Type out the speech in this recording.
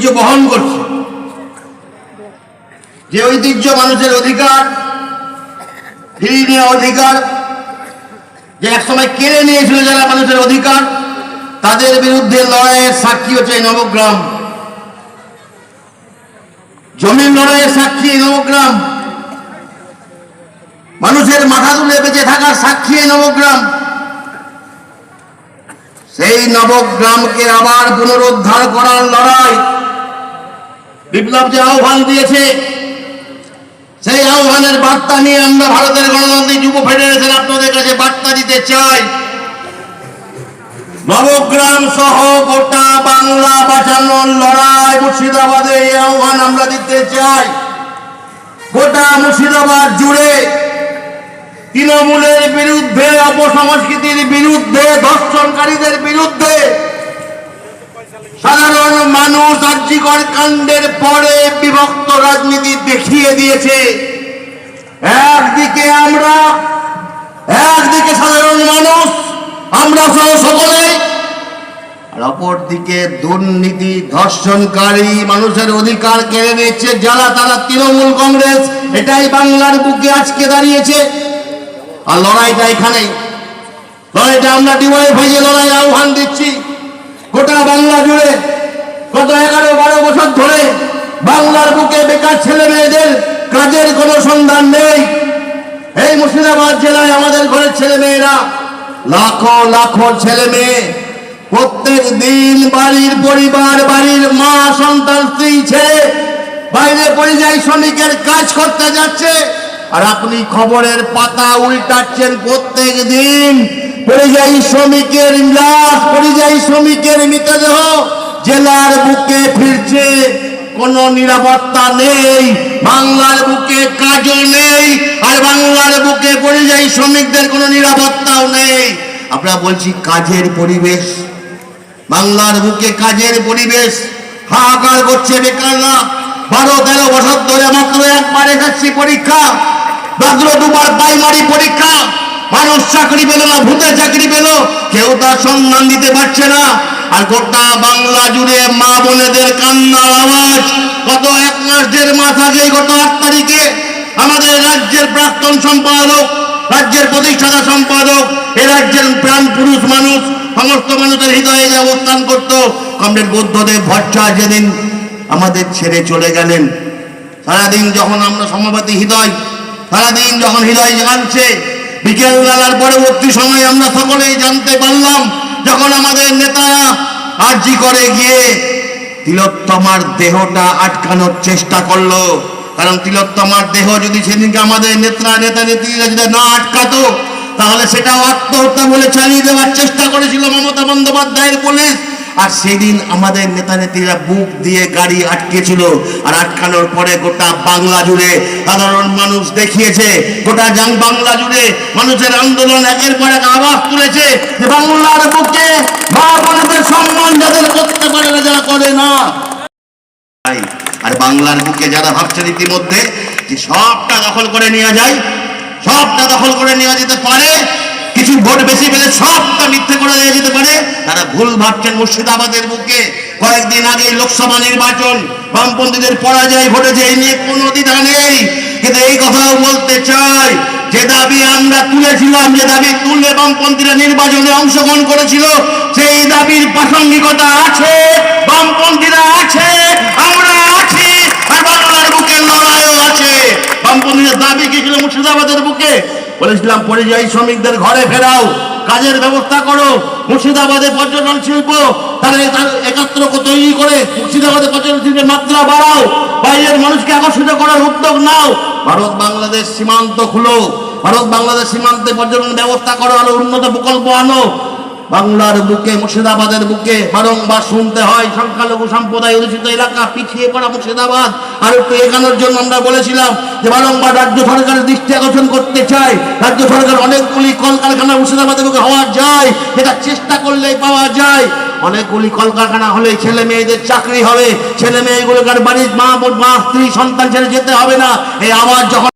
ঐতিহ্য বহন করছে। যে ঐতিহ্য মানুষের অধিকার, ফিরিয়ে নেওয়া অধিকার, যে একসময় কেড়ে নিয়েছিল যারা মানুষের অধিকার, তাদের বিরুদ্ধে লড়াইয়ের সাক্ষী হচ্ছে এই নবগ্রাম। জমির লড়াইয়ের সাক্ষী এই নবগ্রাম। মানুষের মাথা তুলে বেঁচে থাকার সাক্ষী এই নবগ্রাম। সেই নবগ্রামকে আবার পুনরুদ্ধার করার লড়াই বিপ্লব যে আহ্বান দিয়েছে। সেই আহ্বানের বার্তা নিয়ে আমরা ভারতের গণতান্ত্রিক যুব ফেডারেশন আপনাদের কাছে বার্তা দিতে চাই। নবগ্রাম সহ গোটা বাংলা বাঁচানোর লড়াই মুর্শিদাবাদে এই আহ্বান আমরা দিতে চাই। গোটা মুর্শিদাবাদ জুড়ে তৃণমূলের বিরুদ্ধে, অপসংস্কৃতির বিরুদ্ধে ধর্ষণকারীদের বিরুদ্ধে সাধারণ মানুষ আর্যিকর কাণ্ডের পরে বিভক্ত রাজনীতি দেখিয়ে দিয়েছে। একদিকে আমরা, একদিকে সাধারণ মানুষ, আমরা সকলে, আর অপরদিকে দুর্নীতি ধর্ষণকারী মানুষের অধিকার কেড়ে নিচ্ছে যারা, তারা তৃণমূল কংগ্রেস, এটাই বাংলার বুকে আজকে দাঁড়িয়েছে। আর লড়াইটা এখানেই। লড়াইটা আমরা ডিওয়াইফাই যে লড়াই আহ্বান দিচ্ছি। গোটা বাংলা জুড়ে গত এগারো বারো বছর ধরে বাংলার বুকে বেকার ছেলে মেয়েদের কাজের কোনো সন্ধান নেই। এই মুর্শিদাবাদ জেলায় আমাদের ঘরের ছেলে মেয়েরা লাখো লাখো ছেলে মেয়ে, প্রত্যেক দিন বাড়ির পরিবার, বাড়ির মা, সন্তান, স্ত্রী ছেড়ে বাইরে পরিযায়ী শ্রমিকের কাজ করতে যাচ্ছে। আর আপনি খবরের পাতা উল্টাচ্ছেন প্রত্যেক দিন। পরিযায়ী শ্রমিকের লাশ পরিযায়ী শ্রমিকের মৃতদেহ জেলার বুকে ফিরছে। কোনো নিরাপত্তা নেই, বাংলার বুকে কাজও নেই, আর বাংলার বুকে পরিযায়ী শ্রমিকদের কোনো নিরাপত্তাও নেই। আমরা বলছি কাজের পরিবেশ। বাংলার বুকে কাজের পরিবেশ। হাহাকার করছে বেকাররা। বারো তেরো বছর ধরে মাত্র একবার এসেছি পরীক্ষা মাত্র দুবার প্রাইমারি পরীক্ষা। মানুষ চাকরি পেল না, ভূতে চাকরি পেল, কেউ তার সন্ধান দিতে পারছে না। আর গোটা বাংলা জুড়ে মা বোনেদের কান্নার আওয়াজ। গত এক মাস, দেড় মাস আগে, গত আট তারিখে আমাদের রাজ্যের প্রাক্তন সম্পাদক, রাজ্যের প্রতিষ্ঠাতা সম্পাদক, এ রাজ্যের প্রাণ পুরুষ মানুষ, সমস্ত মানুষের হৃদয়ে যে অবস্থান করত, কমরেড বুদ্ধদেব ভট্টা যেদিন আমাদের ছেড়ে চলে গেলেন, সারাদিন যখন আমরা সমাপতি হৃদয়, সারাদিন যখন হৃদয় জানছে বিকেল বেলার পরবর্তী সময় আমরা সকলেই জানতে পারলাম, যখন আমাদের নেতারা আর্জি করে গিয়ে তিলোত্তমার দেহটা আটকানোর চেষ্টা করল। কারণ তিলোত্তমার দেহ যদি সেদিনকে আমাদের নেতা নেতা, নেত্রীরা যদি না আটকাতো, তাহলে সেটাও আত্মহত্যা বলে চালিয়ে দেওয়ার চেষ্টা করেছিল মমতা বন্দ্যোপাধ্যায়ের পুলিশ। আর সেদিন আমাদের নেতা নেত্রীরা বুক দিয়ে গাড়ি আটকেছিল আর আটকানোর পরে গোটা বাংলা জুড়ে সাধারণ মানুষ দেখিয়েছে, গোটা জাং বাংলা জুড়ে মানুষের আন্দোলন একের পর এক আওয়াজ তুলেছে যে বাংলার বুকে মা সম্মান যাদের করতে পারে না, যারা করে না। আর বাংলার বুকে যারা ভাবছেন ইতিমধ্যে যে সবটা দখল করে নেওয়া যায়, সবটা দখল করে নেওয়া যেতে পারে কিছু ভোট, বেশি পেলে সবটা মিথ্যে করে দেওয়া যেতে পারে। তারা ভুল ভাবছেন মুর্শিদাবাদের বুকে। কয়েকদিন আগে লোকসভা নির্বাচন, বামপন্থীদের পরাজয় ঘটেছে এই নিয়ে কোনো দ্বিধা নেই। কিন্তু এই কথাও বলতে চাই, যে দাবি আমরা তুলেছিলাম, যে দাবি তুলে বামপন্থীরা নির্বাচনে অংশগ্রহণ করেছিল, সেই দাবির প্রাসঙ্গিকতা আছে, বামপন্থীরা আছে, আমরা আছি, আর বাংলার বুকে লড়াইও আছে। বামপন্থীদের দাবি কি ছিল মুর্শিদাবাদের বুকে? বলেছিলাম, পরিযায়ী শ্রমিকদের ঘরে ফেরাও, কাজের ব্যবস্থা করো। মুর্শিদাবাদে পর্যটন শিল্প, তারা তার একাত্র তৈরি করে মুর্শিদাবাদে পর্যটন শিল্পের মাত্রা বাড়াও, বাইরের মানুষকে আকর্ষিত করার উদ্যোগ নাও। ভারত বাংলাদেশ সীমান্ত খুলো, ভারত বাংলাদেশ সীমান্তে পর্যটন ব্যবস্থা করো, আরও উন্নত প্রকল্প আনো। বাংলার বুকে, মুর্শিদাবাদের বুকে বারংবার শুনতে হয়, সংখ্যালঘু সম্প্রদায় অধিষ্ঠিত এলাকা পিছিয়ে পড়া মুর্শিদাবাদ। আর একটু এগানোর জন্য আমরা বলেছিলাম যে বারংবার রাজ্য সরকারের দৃষ্টি আকর্ষণ করতে চাই রাজ্য সরকার অনেকগুলি কলকারখানা মুর্শিদাবাদের বুকে হওয়া যায় এটা চেষ্টা করলেই পাওয়া যায়। অনেকগুলি কলকারখানা হলে ছেলে মেয়েদের চাকরি হবে। ছেলে মেয়েগুলোকে আর বাড়ির মা মা, স্ত্রী, সন্তান ছেড়ে যেতে হবে না। এই আওয়াজ যখন